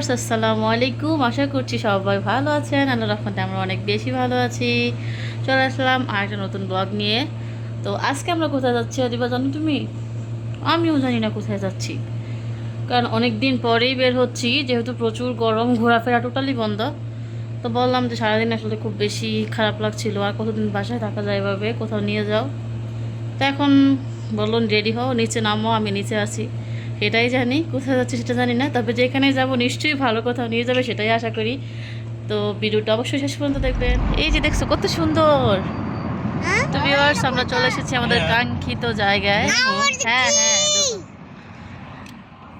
Viewers, আসসালামু আলাইকুম। আশা করছি সবাই ভালো আছেন। আল্লাহ রহমতে আমরা অনেক বেশি ভালো আছি। চলে আসলাম আর একটা নতুন ব্লগ নিয়ে। তো আজকে আমরা কোথায় যাচ্ছি, অদিবা, জানো তুমি? আমিও জানি না কোথায় যাচ্ছি। কারণ অনেক দিন পরেই বের হচ্ছি, যেহেতু প্রচুর গরম, ঘোরাফেরা টোটালি বন্ধ। তো বললাম যে সারাদিন আসলে খুব বেশি খারাপ লাগছিল। আর কতদিন বাসায় থাকা যায় এভাবে? কোথাও নিয়ে যাও। তো এখন বললেন রেডি হও, নিচে নামো, আমি নিচে আছি। এটাই জানি কোথায় যাচ্ছে সেটা জানি না তবে যেখানে যাব নিশ্চয়ই ভালো কোথাও নিয়ে যাবে সেটাই আশা করি। তো ভিডিওটা অবশ্যই শেষ পর্যন্ত দেখবেন। এই যে দেখছ কত সুন্দর! তো ভিউয়ার্স আমরা চলে এসেছি আমাদের কাঙ্ক্ষিত জায়গায়। হ্যাঁ হ্যাঁ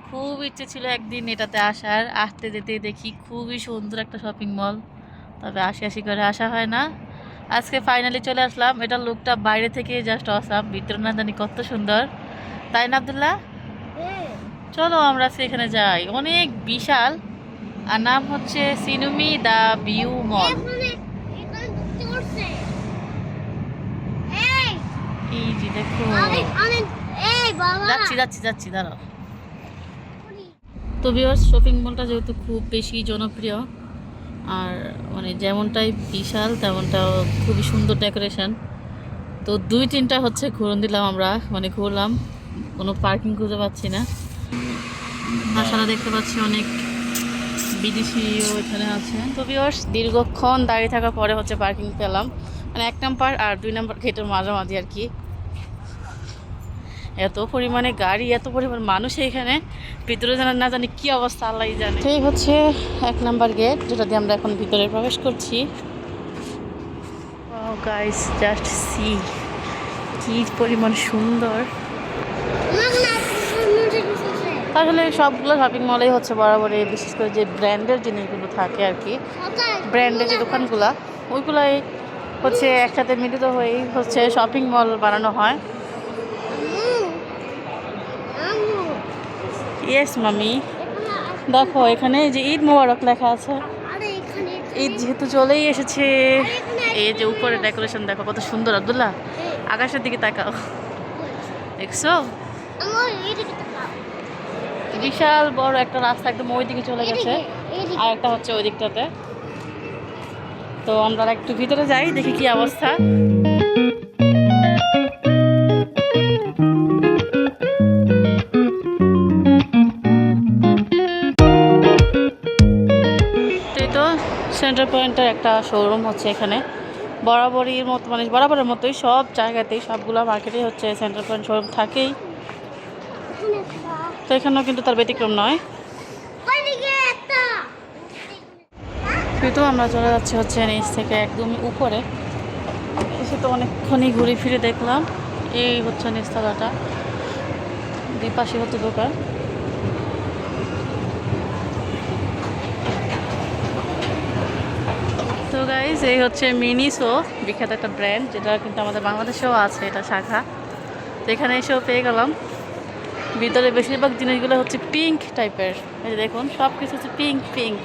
খুব ইচ্ছে ছিল একদিন এটাতে আসার আসতে যেতে দেখি খুবই সুন্দর একটা শপিং মল তবে আসি আসি করে আসা হয় না। আজকে ফাইনালি চলে আসলাম এটা লুকটা বাইরে থেকে জাস্ট অসাম ভিতরে না জানি কত সুন্দর। তাই না আবদুল্লাহ? চলো আমরা সেখানে যাই। অনেক বিশাল। আর নাম হচ্ছে সিনুমি দা ভিউ মল। এই যেহেতু খুব বেশি জনপ্রিয়, আর মানে যেমনটাই বিশাল, তেমনটাও খুবই সুন্দর ডেকোরেশন তো দুই তিনটা হচ্ছে ঘুরন দিলাম আমরা মানে ঘুরলাম। কোনো পার্কিং খুঁজে পাচ্ছি না। তাছাড়া দেখতে পাচ্ছি অনেক বিদেশিও এখানে আছে। তো ভিউয়ার্স দীর্ঘক্ষণ দাঁড়িয়ে থাকার পরে হচ্ছে পার্কিং পেলাম। মানে এক নাম্বার আর দুই নাম্বার গেটের মাঝামাঝি আর কি। এত পরিমাণে গাড়ি এত পরিমাণ মানুষ এখানে। ভিতরে জানা না জানি কি অবস্থা আল্লাহ জানে। সেই হচ্ছে এক নাম্বার গেট যেটা দিয়ে আমরা এখন ভিতরে প্রবেশ করছি। গাইস জাস্ট সি কি পরিমাণ সুন্দর। আসলে সবগুলো শপিং মলেই হচ্ছে বরাবরই, বিশেষ করে যে ব্র্যান্ডের জিনিসগুলো থাকে আর কি। ব্র্যান্ডের যে দোকানগুলো, ওইগুলাই হচ্ছে একসাথে মিলিত হয়েই হচ্ছে শপিং মল বানানো হয়। ইয়েস মামি দেখো, এখানে যে ঈদ মোবারক লেখা আছে। ঈদ যেহেতু চলেই এসেছে। এই যে উপরে ডেকোরেশন দেখো, কত সুন্দর, আব্দুল্লাহ। আকাশের দিকে তাকাও। দেখছ? বিশাল বড় একটা রাস্তা একদম ওই দিকে চলে গেছে। আর একটা হচ্ছে ওই দিকটাতে। তো আমরা একটু ভিতরে যাই দেখি কি অবস্থা। এই তো সেন্টার পয়েন্টের একটা শোরুম হচ্ছে এখানে। বরাবরই মতো মানে বরাবরের মতোই সব জায়গাতেই সবগুলো মার্কেটেই হচ্ছে সেন্টার পয়েন্ট শোরুম থাকেই। তো এখানেও কিন্তু তার ব্যতিক্রম নয়। কিন্তু আমরা চলে যাচ্ছি হচ্ছে নিচ থেকে একদমই উপরে। এসে তো অনেকক্ষণই ঘুরে ফিরে দেখলাম। এই হচ্ছে নিচতলাটা দুই পাশে হচ্ছে দোকান। তো গাইজ এই হচ্ছে মিনিসো, বিখ্যাত একটা ব্র্যান্ড যেটা কিন্তু আমাদের বাংলাদেশেও আছে, এটা শাখা। তো এখানে এসেও পেয়ে গেলাম। ভিতরে বেশিরভাগ জিনিসগুলো হচ্ছে পিঙ্ক টাইপের এই দেখুন সব কিছু হচ্ছে পিঙ্ক পিঙ্ক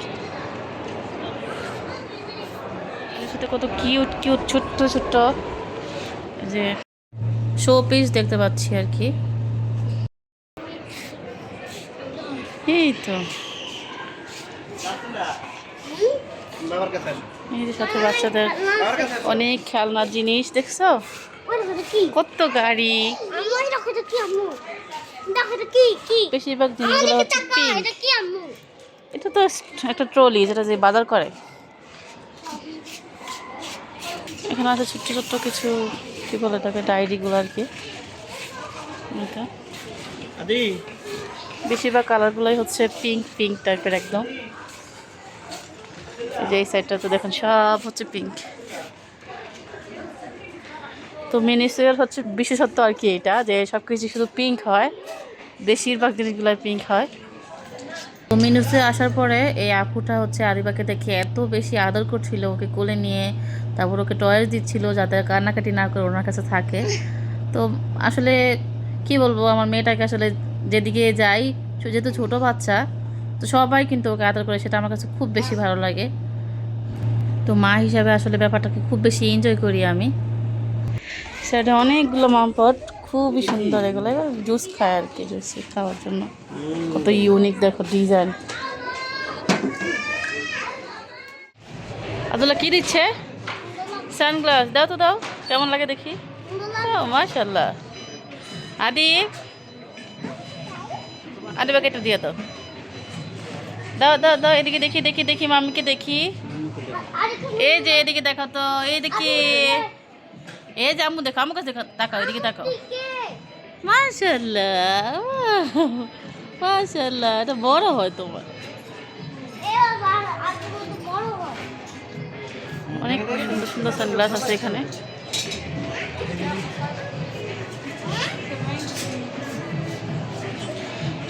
কত কিউট কিউট ছোট্ট ছোট্ট। যে শো পিস দেখতে পাচ্ছি আর কি। এই তো। সাথে বাচ্চাদের অনেক খেলনার জিনিস, দেখছ? কত গাড়ি? বেশিরভাগ জিনিসগুলো হচ্ছে পিঙ্ক এটা তো একটা ট্রলি যেটা যে বাজার করে। এখানে আছে ছোট্ট ছোট্ট কিছু কি বলে তাকে ডায়েরিগুলো আর কি। এটা। বেশিরভাগ কালারগুলোই হচ্ছে পিঙ্ক পিঙ্ক টাইপের একদম। যে এই সাইডটা তো দেখুন সব হচ্ছে পিঙ্ক তো মিনিসের হচ্ছে বিশেষত্ব আর কি এটা, যে সব কিছু শুধু পিঙ্ক হয়, বেশিরভাগ জিনিসগুলোই পিঙ্ক হয়। তো মিনুসে আসার পরে এই আপুটা হচ্ছে আরিবাকে দেখে এত বেশি আদর করছিল, ওকে কোলে নিয়ে, তারপর ওকে টয়েস দিচ্ছিল যাতে কান্নাকাটি না করে ওনার কাছে থাকে। তো আসলে কি বলব, আমার মেয়েটাকে আসলে যেদিকে যাই যেহেতু ছোটো বাচ্চা, তো সবাই কিন্তু ওকে আদর করে, সেটা আমার কাছে খুব বেশি ভালো লাগে। তো মা হিসাবে আসলে ব্যাপারটাকে খুব বেশি এনজয় করি আমি। সেটা অনেকগুলো মামপদ খুবই সুন্দর এগুলো। জুস খায় আর কি, জুস খাওয়ার জন্য। কত ইউনিক দেখো ডিজাইন আদুল্লাহ কি দিচ্ছে? সানগ্লাস দাও তো দাও, কেমন লাগে দেখি? মাশাল্লাহ আদি আদি বাকে এটা দিয়ে দাও। দাও দাও দাও, এদিকে দেখি দেখি দেখি, মামিকে দেখি। এই যে, এদিকে দেখো তো, এই দেখি। এই যে আম্মু দেখো আমার কাছে তাকাও এদিকে তাকাও মাশাল্লাহ মাশাল্লাহ এটা বড় হয় তোমার অনেক সুন্দর সুন্দর সানগ্লাস আছে এখানে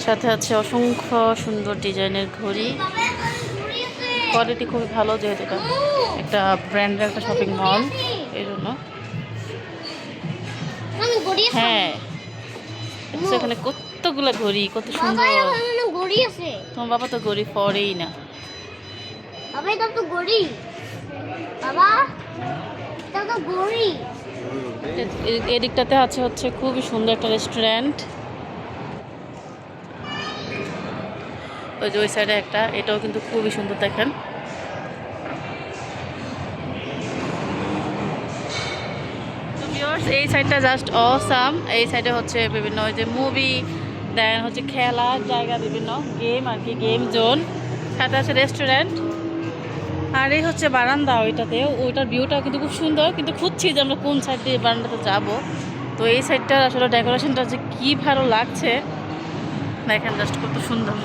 সাথে আছে অসংখ্য সুন্দর ডিজাইনের ঘড়ি কোয়ালিটি খুবই ভালো যেহেতু এটা। একটা ব্র্যান্ডের একটা শপিং মল হ্যাঁ। দেখছ এখানে কতগুলো ঘড়ি কত সুন্দর। গড়ি আছে। তোমার বাবা তো ঘড়ি পরেই না। বাবা এটা তো গড়ি বাবা এটা তো এ- এদিকটাতে আছে হচ্ছে খুবই সুন্দর একটা রেস্টুরেন্ট। ওই যে ওই সাইডে একটা এটাও কিন্তু খুবই সুন্দর দেখেন। তো এই সাইডটা জাস্ট অসাম এই সাইডে হচ্ছে বিভিন্ন ওই যে মুভি দেন হচ্ছে খেলার জায়গা, বিভিন্ন গেম আর কি গেম জোন সাথে আছে রেস্টুরেন্ট আর এই হচ্ছে বারান্দা ওইটাতে। ওইটার ভিউটাও কিন্তু খুব সুন্দর। কিন্তু খুঁজছি যে আমরা কোন সাইড দিয়ে বারান্দাতে যাব। তো এই সাইডটার আসলে ডেকোরেশনটা যে কী ভালো লাগছে, দেখেন জাস্ট কত সুন্দর।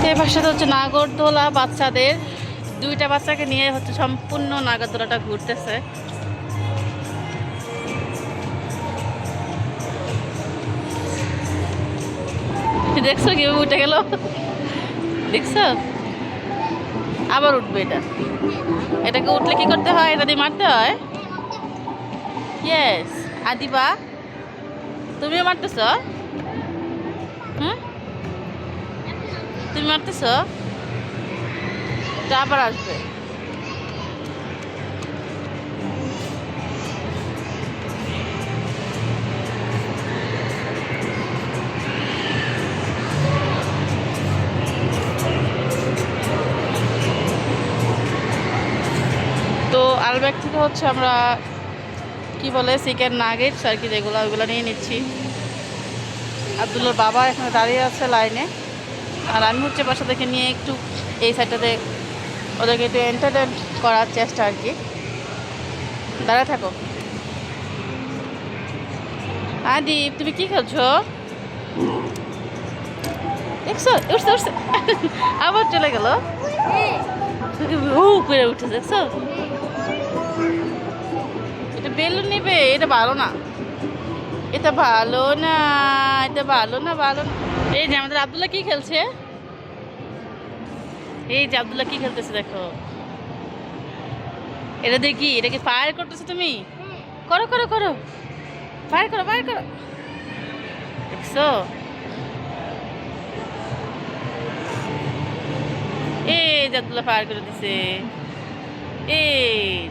তো এই পাশে হচ্ছে নাগরদোলা বাচ্চাদের। দুইটা বাচ্চাকে নিয়ে হচ্ছে সম্পূর্ণ নাগরদোলাটা ঘুরতেছে। দেখছ কেউ উঠে গেল? দেখছ? আবার উঠবে এটা। এটাকে উঠলে কি করতে হয়? এটা দিয়ে মারতে হয়? ইয়েস আদিবা, তুমিও মারতেছ? হুম? তুমি মারতেছ? আবার আসবে। তো আলব্যাগ থেকে হচ্ছে আমরা, কি বলে, চিকেন নাগেটস আর কি যেগুলো, ওইগুলো নিয়ে নিচ্ছি। আবদুল্লার বাবা এখানে দাঁড়িয়ে আছে লাইনে। আর আমি হচ্ছে বাসা থেকে নিয়ে একটু এই সাইডটাতে ওদেরকে একটু এন্টারটেন করার চেষ্টা আর কি। দাঁড়া থাকো। আদীপ তুমি কি খেলছো? দেখছ? উঠছে উঠছে। আবার চলে গেল? ও করে উঠে দেখছ? এটা বেলুন নেবে, এটা ভালো না। এটা ভালো না, এটা ভালো না ভালো না। এই যে আমাদের আবদুল্লাহ কি খেলছে? এই যে আবদুল্লাহ কি খেলতেছে দেখো। এটা দেখি এটা কি ফায়ার করতেছো তুমি? করো করো করো। ফায়ার করো ফায়ার করো। দেখছ? এই যে আবদুল্লাহ ফায়ার করে দিছে। এই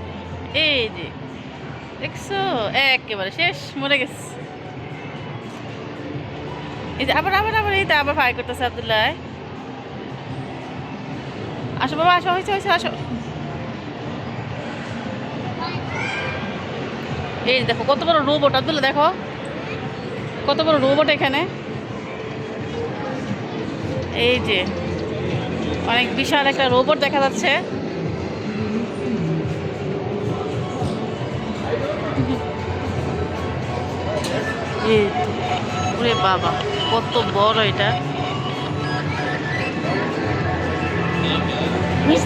এই যে। দেখছ? একেবারে শেষ, মরে গেছে। এই যে আবার আবার আবার, এই তো আবার ফায়ার করতেছে আবদুল্লাহ। আসো বাবা, আসো, হয়েছে হয়েছে, আসো। এই দেখো, কত বড় রোবট আবদুল্লাহ, দেখো। কত বড় রোবট এখানে। এই যে, অনেক বিশাল একটা রোবট দেখা যাচ্ছে। বাবা, কত বড় এটা। Yes.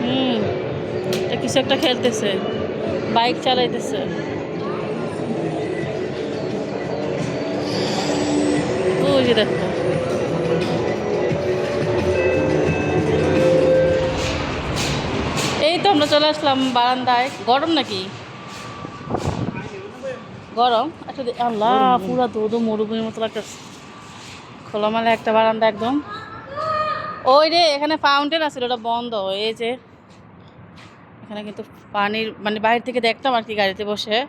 হুম, এটা কিছু একটা খেলতেছে, বাইক চালাইতেছে। বুঝে দেখো। এই তো আমরা চলে আসলাম বারান্দায়। গরম নাকি? গরম। একটা দে- আল্লাহ পুরা দোদো মরুভূমির মতো একটা খোলামেলা একটা বারান্দা একদম। ওই রে এখানে ফাউন্টেন আছে ওটা বন্ধ। এই যে এখানে কিন্তু পানির মানে বাইরে থেকে দেখতাম আর কি গাড়িতে বসে।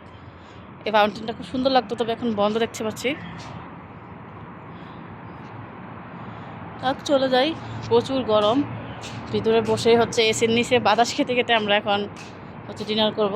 এই ফাউন্টেনটা খুব সুন্দর লাগতো তবে এখন বন্ধ দেখতে পাচ্ছি। আর চলে যাই প্রচুর গরম। ভিতরে বসে হচ্ছে এসির নিচে বাতাস খেতে খেতে আমরা এখন হচ্ছে ডিনার করব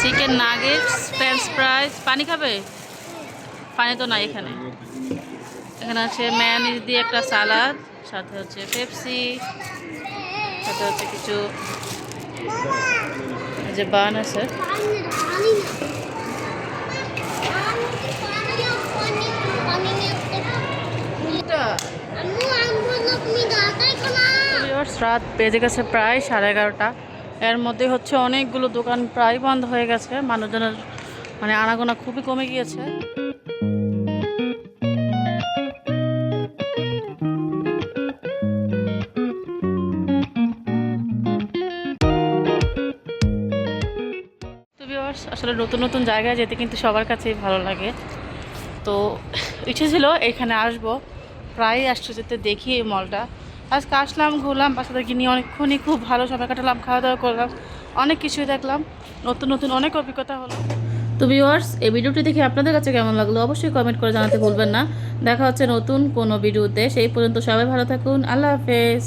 চিকেন নাগেটস ফ্রেঞ্চ ফ্রাইজ পানি খাবে? পানি তো নাই এখানে। এখানে আছে ম্যানিজ দিয়ে একটা সালাদ সাথে হচ্ছে পেপসি সাথে হচ্ছে কিছু যে বান আছে। রাত বেজে গেছে প্রায় সাড়ে এগারোটা। এর মধ্যে হচ্ছে অনেকগুলো দোকান প্রায় বন্ধ হয়ে গেছে। মানুষজনের মানে আনাগোনা খুবই কমে গিয়েছে। আসলে নতুন নতুন জায়গায় যেতে কিন্তু সবার কাছেই ভালো লাগে। তো ইচ্ছে ছিল এখানে আসব। প্রায় আসছে যেতে দেখি এই মলটা আজকে আসলাম, ঘুরলাম বাচ্চাদেরকে নিয়ে অনেকক্ষণই খুব ভালো সময় কাটালাম খাওয়া দাওয়া করলাম, অনেক কিছুই দেখলাম, নতুন নতুন অনেক অভিজ্ঞতা হলো। তো ভিউয়ার্স এই ভিডিওটি দেখে আপনাদের কাছে কেমন লাগল অবশ্যই কমেন্ট করে জানাতে ভুলবেন না। দেখা হচ্ছে নতুন কোনো ভিডিওতে, সেই পর্যন্ত সবাই ভালো থাকুন, আল্লাহ হাফেজ।